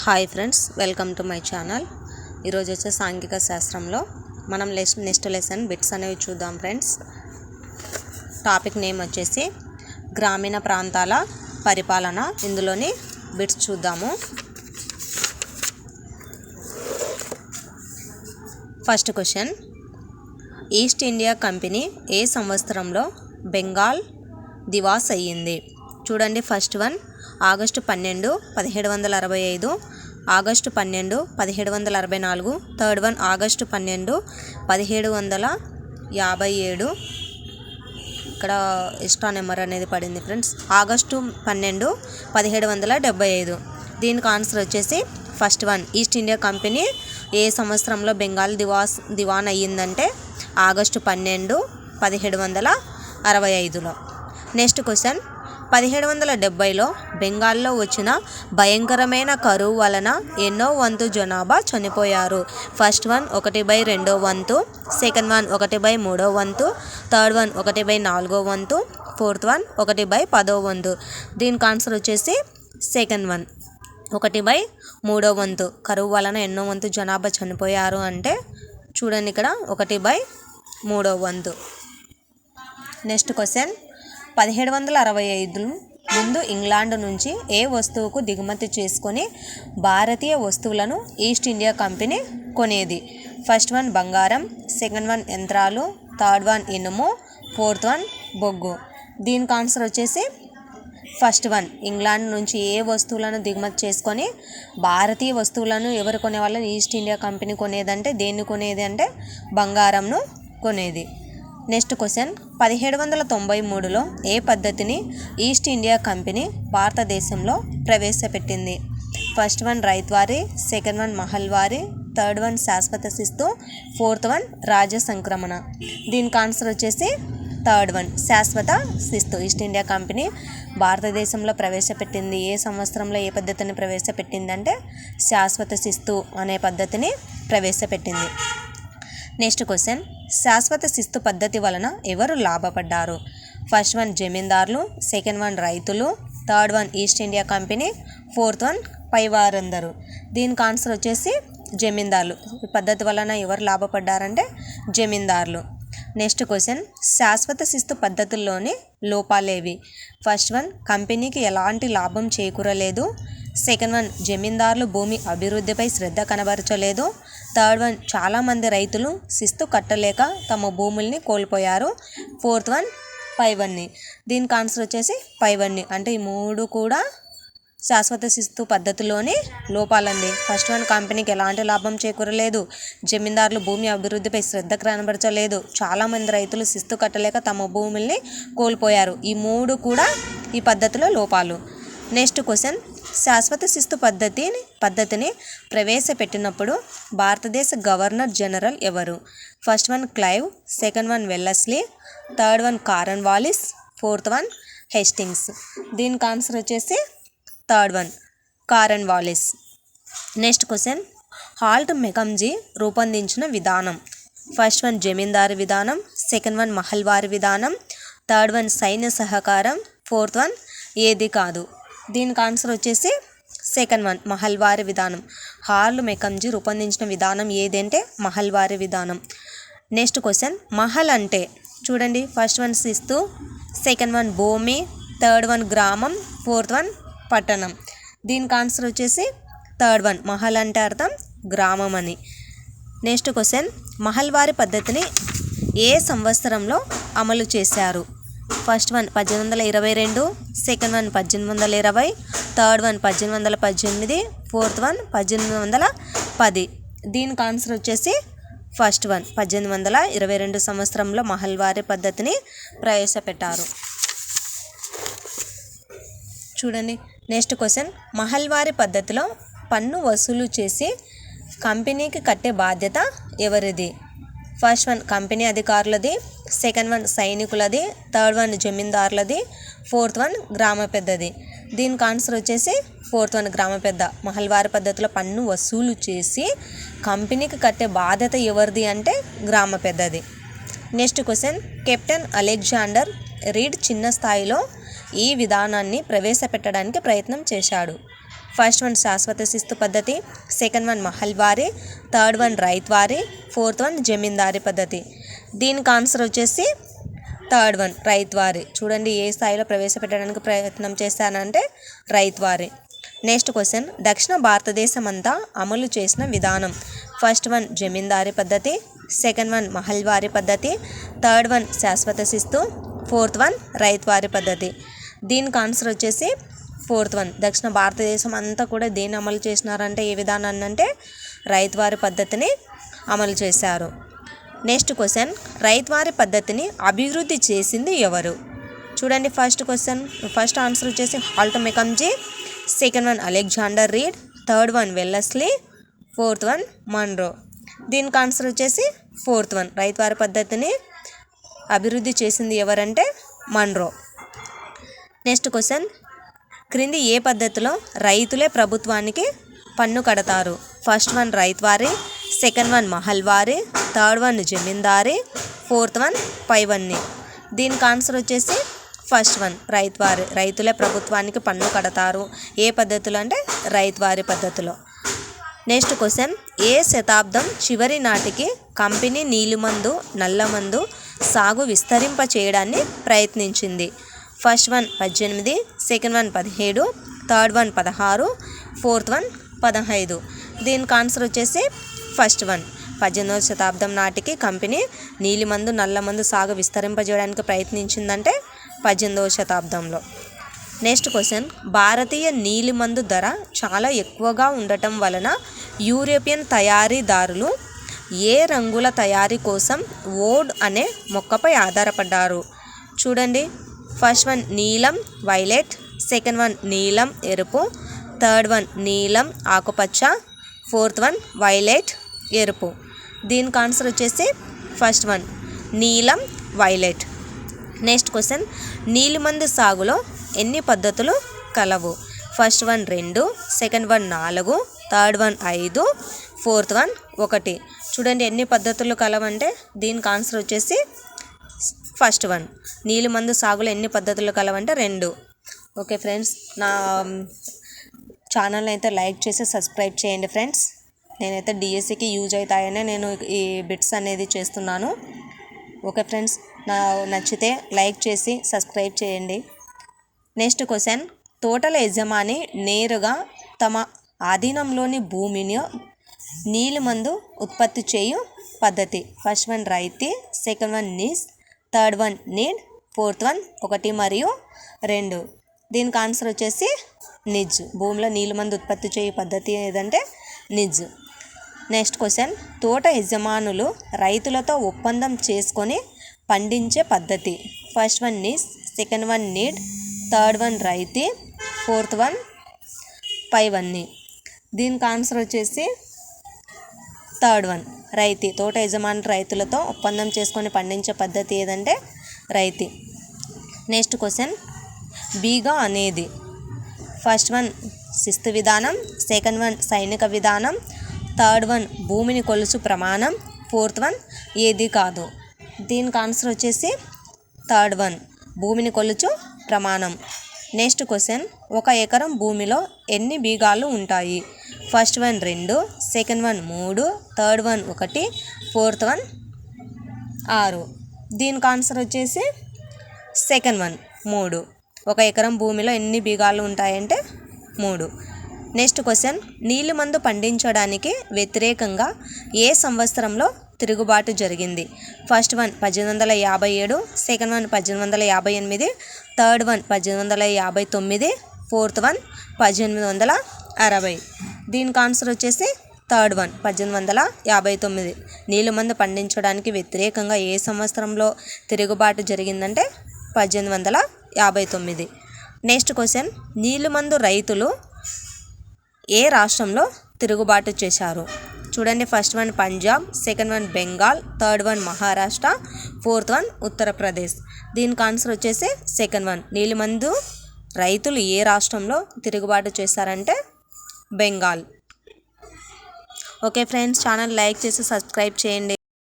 Hi friends welcome to my channel. ఈరోజు వచ్చే సాంఘిక శాస్త్రంలో మనం లెస్ నెక్స్ట్ లెసన్ బిట్స్ అనేవి చూద్దాం ఫ్రెండ్స్. టాపిక్ నేమ్ వచ్చేసి గ్రామీణ ప్రాంతాల పరిపాలన. ఇందులోని బిట్స్ చూద్దాము. First question East India company ఏ సంవత్సరంలో బెంగాల్ దివాస్ అయ్యింది? చూడండి ఫస్ట్ వన్. ఆగస్టు పన్నెండు పదిహేడు వందల అరవై ఐదు ఆగస్టు పన్నెండు పదిహేడు వందల అరవై నాలుగు థర్డ్ వన్ ఆగస్టు పన్నెండు పదిహేడు వందల యాభై ఏడు. ఇక్కడ ఎక్స్ట్రా నెంబర్ అనేది పడింది ఫ్రెండ్స్ ఆగస్టు పన్నెండు పదిహేడు వందల డెబ్బై ఐదు. దీనికి ఆన్సర్ వచ్చేసి first one East India company ఏ సంవత్సరంలో బెంగాల్ దివాస్ దివాన్ అయ్యిందంటే ఆగస్టు పన్నెండు పదిహేడు వందల అరవై ఐదులో. నెక్స్ట్ క్వశ్చన్ పదిహేడు వందల డెబ్బైలో బెంగాల్లో వచ్చిన భయంకరమైన కరువు వలన ఎన్నో వంతు జనాభా చనిపోయారు. ఫస్ట్ వన్ ఒకటి బై రెండో వంతు సెకండ్ వన్ ఒకటి బై మూడో వంతు థర్డ్ వన్ ఒకటి బై నాలుగో వంతు ఫోర్త్ వన్ ఒకటి బై పదో వంతు. దీనికి ఆన్సర్ వచ్చేసి సెకండ్ వన్ ఒకటి బై మూడో వంతు. కరువు వలన ఎన్నో వంతు జనాభా చనిపోయారు అంటే చూడండి ఇక్కడ ఒకటి బై మూడో వంతు. Next question. పదిహేడు వందల అరవై ఐదు ముందు ఇంగ్లాండ్ నుంచి ఏ వస్తువుకు దిగుమతి చేసుకొని భారతీయ వస్తువులను ఈస్ట్ ఇండియా కంపెనీ కొనేది? ఫస్ట్ వన్ బంగారం సెకండ్ వన్ యంత్రాలు థర్డ్ వన్ ఇనుము ఫోర్త్ వన్ బొగ్గు. దీనికి ఆన్సర్ వచ్చేసి ఫస్ట్ వన్. ఇంగ్లాండ్ నుంచి ఏ వస్తువులను దిగుమతి చేసుకొని భారతీయ వస్తువులను ఎవరు కొనేవాళ్ళని ఈస్ట్ ఇండియా కంపెనీ కొనేదంటే దేన్ని కొనేది అంటే బంగారంను కొనేది. Next question. పదిహేడు వందల తొంభై మూడులో ఏ పద్ధతిని ఈస్ట్ ఇండియా కంపెనీ భారతదేశంలో ప్రవేశపెట్టింది? First one Ryotwari second one Mahalwari third one శాశ్వత శిస్తు ఫోర్త్ వన్ రాజ సంక్రమణ. దీనికి ఆన్సర్ వచ్చేసి థర్డ్ వన్ శాశ్వత శిస్తు ఈస్ట్ ఇండియా కంపెనీ భారతదేశంలో ప్రవేశపెట్టింది. ఏ సంవత్సరంలో ఏ పద్ధతిని ప్రవేశపెట్టిందంటే శాశ్వత శిస్తు అనే పద్ధతిని ప్రవేశపెట్టింది. Next question. శాశ్వత శిస్తు పద్ధతి వలన ఎవరు లాభపడ్డారు? ఫస్ట్ వన్ జమీందారులు సెకండ్ వన్ రైతులు third one East India company fourth one పైవారందరూ. దీనికి ఆన్సర్ వచ్చేసి జమీందారులు. ఈ పద్ధతి వలన ఎవరు లాభపడ్డారంటే జమీందారులు. Next question. శాశ్వత శిస్తు పద్ధతుల్లోని లోపాలేవి? ఫస్ట్ వన్ కంపెనీకి ఎలాంటి లాభం చేకూరలేదు. సెకండ్ వన్ జమీందారులు భూమి అభివృద్ధిపై శ్రద్ధ కనబరచలేదు. థర్డ్ వన్ చాలామంది రైతులు శిస్తు కట్టలేక తమ భూముల్ని కోల్పోయారు. ఫోర్త్ వన్ పైవన్ని. దీనికి ఆన్సర్ వచ్చేసి పైవన్ని. అంటే ఈ మూడు కూడా శాశ్వత శిస్తు పద్ధతిలోని లోపాలండి. ఫస్ట్ వన్ కంపెనీకి ఎలాంటి లాభం చేకూరలేదు. జమీందారులు భూమి అభివృద్ధిపై శ్రద్ధ కనబరచలేదు. చాలామంది రైతులు శిస్తు కట్టలేక తమ భూముల్ని కోల్పోయారు. ఈ మూడు కూడా ఈ పద్ధతిలో లోపాలు. Next question. శాశ్వత శిస్తు పద్ధతిని పద్ధతిని ప్రవేశపెట్టినప్పుడు భారతదేశ గవర్నర్ జనరల్ ఎవరు? First one Clive second one Wellesley third one Cornwallis fourth one Hastings. దీనికి ఆన్సర్ వచ్చేసి third one Cornwallis. Next question. Holt Mackenzie రూపొందించిన విధానం. ఫస్ట్ వన్ జమీందారు విధానం సెకండ్ వన్ మహల్వారి విధానం థర్డ్ వన్ సైన్య సహకారం ఫోర్త్ వన్ ఏది కాదు. దీనికి ఆన్సర్ వచ్చేసి సెకండ్ వన్ మహల్వారి విధానం. హార్ల్ మెకంజీ రూపొందించిన విధానం ఏదంటే మహల్వారి విధానం. నెక్స్ట్ క్వశ్చన్ మహల్ అంటే? చూడండి ఫస్ట్ వన్ శిస్తు సెకండ్ వన్ భూమి థర్డ్ వన్ గ్రామం ఫోర్త్ వన్ పట్టణం. దీనికి ఆన్సర్ వచ్చేసి థర్డ్ వన్ మహల్ అంటే అర్థం గ్రామం అని. నెక్స్ట్ క్వశ్చన్ మహల్వారి పద్ధతిని ఏ సంవత్సరంలో అమలు చేశారు? ఫస్ట్ వన్ పద్దెనిమిది వందల ఇరవై రెండు సెకండ్ వన్ పద్దెనిమిది వందల ఇరవై థర్డ్ వన్ పద్దెనిమిది వందల పద్దెనిమిది ఫోర్త్ వన్ పద్దెనిమిది వందల పది. దీనికి ఆన్సర్ వచ్చేసి ఫస్ట్ వన్ పద్దెనిమిది వందల ఇరవై రెండు సంవత్సరంలో మహల్వారి పద్ధతిని ప్రవేశపెట్టారు. చూడండి నెక్స్ట్ క్వశ్చన్. మహల్వారి పద్ధతిలో పన్ను వసూలు చేసి కంపెనీకి కట్టే బాధ్యత ఎవరిది? ఫస్ట్ వన్ కంపెనీ అధికారులది సెకండ్ వన్ సైనికులది థర్డ్ వన్ జమీందారులది ఫోర్త్ వన్ గ్రామ పెద్దది. దీనికి ఆన్సర్ వచ్చేసి ఫోర్త్ వన్ గ్రామ పెద్ద. మహల్వారి పద్ధతిలో పన్ను వసూలు చేసి కంపెనీకి కట్టే బాధ్యత ఎవరిది అంటే గ్రామ పెద్దది. Next question captain Alexander Read చిన్న స్థాయిలో ఈ విధానాన్ని ప్రవేశపెట్టడానికి ప్రయత్నం చేశాడు. ఫస్ట్ వన్ శాశ్వత శిస్తు పద్ధతి second one Mahalwari third one ryotwari fourth one జమీందారీ పద్ధతి. దీనికి ఆన్సర్ వచ్చేసి థర్డ్ వన్ రైత్వారి చూడండి ఏ స్థాయిలో ప్రవేశపెట్టడానికి ప్రయత్నం చేశానంటే రైత్వారి నెక్స్ట్ క్వశ్చన్ దక్షిణ భారతదేశం అంతా అమలు చేసిన విధానం. ఫస్ట్ వన్ జమీందారీ పద్ధతి. సెకండ్ వన్ మహల్వారి పద్ధతి. థర్డ్ వన్ శాశ్వత శిస్తు. ఫోర్త్ వన్ రైత్వారి పద్ధతి. దీనికి ఆన్సర్ వచ్చేసి ఫోర్త్ వన్ దక్షిణ భారతదేశం అంతా కూడా దేన్ని అమలు చేసినారంటే ఏ విధానాన్ని అంటే రైతువారి పద్ధతిని అమలు చేశారు. నెక్స్ట్ క్వశ్చన్ రైతువారి పద్ధతిని అభివృద్ధి చేసింది ఎవరు? చూడండి ఫస్ట్ క్వశ్చన్ ఫస్ట్ ఆన్సర్ వచ్చేసి Holt Mackenzie second one Alexander Read third one Wellesley fourth one Munro దీనికి ఆన్సర్ వచ్చేసి ఫోర్త్ వన్ రైతువారి పద్ధతిని అభివృద్ధి చేసింది ఎవరంటే మన్రో నెక్స్ట్ క్వశ్చన్ క్రింది ఏ పద్ధతిలో రైతులే ప్రభుత్వానికి పన్ను కడతారు? First one ryotwari second one Mahalwari third one జమీందారే ఫోర్త్ వన్ పైవన్ని. దీనికి ఆన్సర్ వచ్చేసి ఫస్ట్ వన్ రైతు వారి రైతులే ప్రభుత్వానికి పన్ను కడతారు. ఏ పద్ధతిలో అంటే రైతు వారి పద్ధతిలో. నెక్స్ట్ క్వశ్చన్ ఏ శతాబ్దం చివరి నాటికి కంపెనీ నీలిమందు నల్లమందు సాగు విస్తరింప చేయడాన్ని ప్రయత్నించింది? ఫస్ట్ వన్ పద్దెనిమిది సెకండ్ వన్ పదిహేడు థర్డ్ వన్ పదహారు ఫోర్త్ వన్ పదహైదు. దీనికి ఆన్సర్ వచ్చేసి ఫస్ట్ వన్. పద్దెనిమిదవ శతాబ్దం నాటికి కంపెనీ నీలిమందు నల్లమందు సాగు విస్తరింపజేయడానికి ప్రయత్నించిందంటే పద్దెనిమిదవ శతాబ్దంలో. Next question. భారతీయ నీలిమందు ధర చాలా ఎక్కువగా ఉండటం వలన యూరోపియన్ తయారీదారులు ఏ రంగుల తయారీ కోసం ఓడ్ అనే మొక్కపై ఆధారపడ్డారు? చూడండి. ఫస్ట్ వన్ నీలం వైలెట్. సెకండ్ వన్ నీలం ఎరుపు. థర్డ్ వన్ నీలం ఆకుపచ్చ. Fourth one violet. ఎరుపు. దీనికి ఆన్సర్ వచ్చేసి ఫస్ట్ వన్ నీలం వైలెట్. నెక్స్ట్ క్వశ్చన్ నీలిమందు సాగులో ఎన్ని పద్ధతులు కలవు? ఫస్ట్ వన్ రెండు సెకండ్ వన్ నాలుగు థర్డ్ వన్ ఐదు ఫోర్త్ వన్ ఒకటి. చూడండి ఎన్ని పద్ధతులు కలవంటే దీనికి ఆన్సర్ వచ్చేసి ఫస్ట్ వన్ నీలిమందు సాగులో ఎన్ని పద్ధతులు కలవంటే రెండు. ఓకే ఫ్రెండ్స్ నా ఛానల్ అయితే లైక్ చేసి సబ్స్క్రైబ్ చేయండి ఫ్రెండ్స్. నేనైతే డిఎస్సికి యూజ్ అవుతాయనే నేను ఈ బిట్స్ అనేది చేస్తున్నాను. ఓకే ఫ్రెండ్స్ నా నచ్చితే లైక్ చేసి సబ్స్క్రైబ్ చేయండి. నెక్స్ట్ క్వశ్చన్ తోటల యజమాని నేరుగా తమ ఆధీనంలోని భూమిని నీలిమందు ఉత్పత్తి చేయు పద్ధతి. ఫస్ట్ వన్ రైతి సెకండ్ వన్ నీస్ థర్డ్ వన్ నీడ్ ఫోర్త్ వన్ ఒకటి మరియు రెండు. దీనికి ఆన్సర్ వచ్చేసి నిజ్. భూమిలో నీలిమందు ఉత్పత్తి చేయు పద్ధతి ఏదంటే నిజ్. నెక్స్ట్ క్వశ్చన్ తోట యజమానులు రైతులతో ఒప్పందం చేసుకొని పండించే పద్ధతి. ఫస్ట్ వన్ నీస్ సెకండ్ వన్ నీడ్ థర్డ్ వన్ రైతి ఫోర్త్ వన్ ఫైవ్ అన్నీ దీనికి ఆన్సర్ వచ్చేసి థర్డ్ వన్ రైతి తోట యజమాని రైతులతో ఒప్పందం చేసుకొని పండించే పద్ధతి ఏదంటే రైతి నెక్స్ట్ క్వశ్చన్ బీగా అనేది ఫస్ట్ వన్ శిస్తు విధానం సెకండ్ వన్ సైనిక విధానం థర్డ్ వన్ భూమిని కొలుసు ప్రమాణం. ఫోర్త్ వన్ ఏది కాదు. దీనికి ఆన్సర్ వచ్చేసి థర్డ్ వన్ భూమిని కొలుచు ప్రమాణం. నెక్స్ట్ క్వశ్చన్ ఒక ఎకరం భూమిలో ఎన్ని బీగాలు ఉంటాయి? ఫస్ట్ వన్ రెండు సెకండ్ వన్ మూడు థర్డ్ వన్ ఒకటి ఫోర్త్ వన్ ఆరు. దీనికి ఆన్సర్ వచ్చేసి సెకండ్ వన్ మూడు. ఒక ఎకరం భూమిలో ఎన్ని బీగాలు ఉంటాయంటే మూడు. Next question. నీళ్ళు మందు పండించడానికి వ్యతిరేకంగా ఏ సంవత్సరంలో తిరుగుబాటు జరిగింది? ఫస్ట్ వన్ పద్దెనిమిది వందల యాభై ఏడు సెకండ్ వన్ పద్దెనిమిది వందల యాభై ఎనిమిది థర్డ్ వన్ పద్దెనిమిది వందల యాభై తొమ్మిది ఫోర్త్ వన్ పద్దెనిమిది వందల అరవై. దీనికి ఆన్సర్ వచ్చేసి థర్డ్ వన్ పద్దెనిమిది వందల యాభై తొమ్మిది. నీళ్ళు మందు పండించడానికి వ్యతిరేకంగా ఏ సంవత్సరంలో తిరుగుబాటు జరిగిందంటే పద్దెనిమిది వందల యాభై తొమ్మిది. Next question. నీళ్ళు మందు రైతులు ఏ రాష్ట్రంలో తిరుగుబాటు చేశారు? చూడండి first one Punjab second one Bengal third one Maharashtra fourth one Uttar Pradesh. దీనికి ఆన్సర్ వచ్చేసి సెకండ్ వన్. నీలిమందు రైతులు ఏ రాష్ట్రంలో తిరుగుబాటు చేశారంటే Bengal. Okay friends channel like చేసి సబ్స్క్రైబ్ చేయండి.